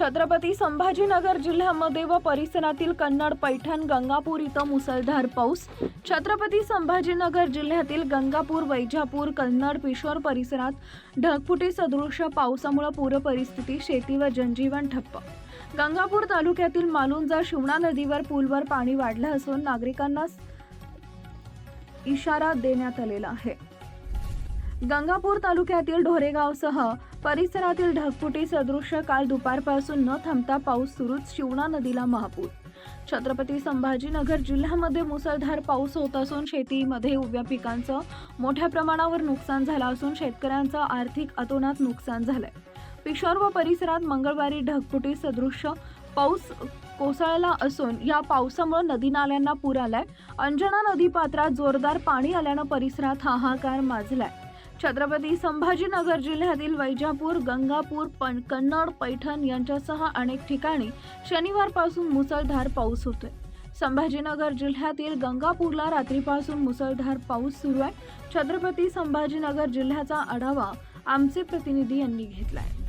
छत्रपती संभाजीनगर जिल्ह्यामध्ये व परिसरातील कन्नड पैठण गंगापूर इथं मुसळधार पाऊस. छत्रपती संभाजीनगर जिल्ह्यातील गंगापूर वैजापूर कन्नड पिशोर परिसरात ढगफुटी सदृश पावसामुळे पूरपरिस्थिती शेती व जनजीवन ठप्प. गंगापूर तालुक्यातील मालुंजा शिवणा नदीवर पूलवर पाणी वाढलं असून नागरिकांना इशारा देण्यात आलेला आहे. गंगापूर तालुक्यातील ढोरेगावसह परिसरातील ढगफुटी सदृश काल दुपारपासून न थांबता पाऊस सुरूच शिवणा नदीला महापूर. छत्रपती संभाजीनगर जिल्ह्यामध्ये मुसळधार पाऊस होत असून शेतीमध्ये उभ्या पिकांचं मोठ्या प्रमाणावर नुकसान झालं असून शेतकऱ्यांचं आर्थिक अतोनात नुकसान झालंय. पिशोर व परिसरात मंगळवारी ढगफुटी सदृश्य पाऊस कोसळला असून या पावसामुळे नदी नाल्यांना पूर आलाय. अंजना नदी पात्रात जोरदार पाणी आल्यानं परिसरात हाहाकार माजलाय. छत्रपती संभाजीनगर जिल्ह्यातील वैजापूर गंगापूर पण कन्नड पैठण यांच्यासह अनेक ठिकाणी शनिवारपासून मुसळधार पाऊस होतोय. संभाजीनगर जिल्ह्यातील गंगापूरला रात्रीपासून मुसळधार पाऊस सुरू आहे. छत्रपती संभाजीनगर जिल्ह्याचा आढावा आमचे प्रतिनिधी यांनी घेतला आहे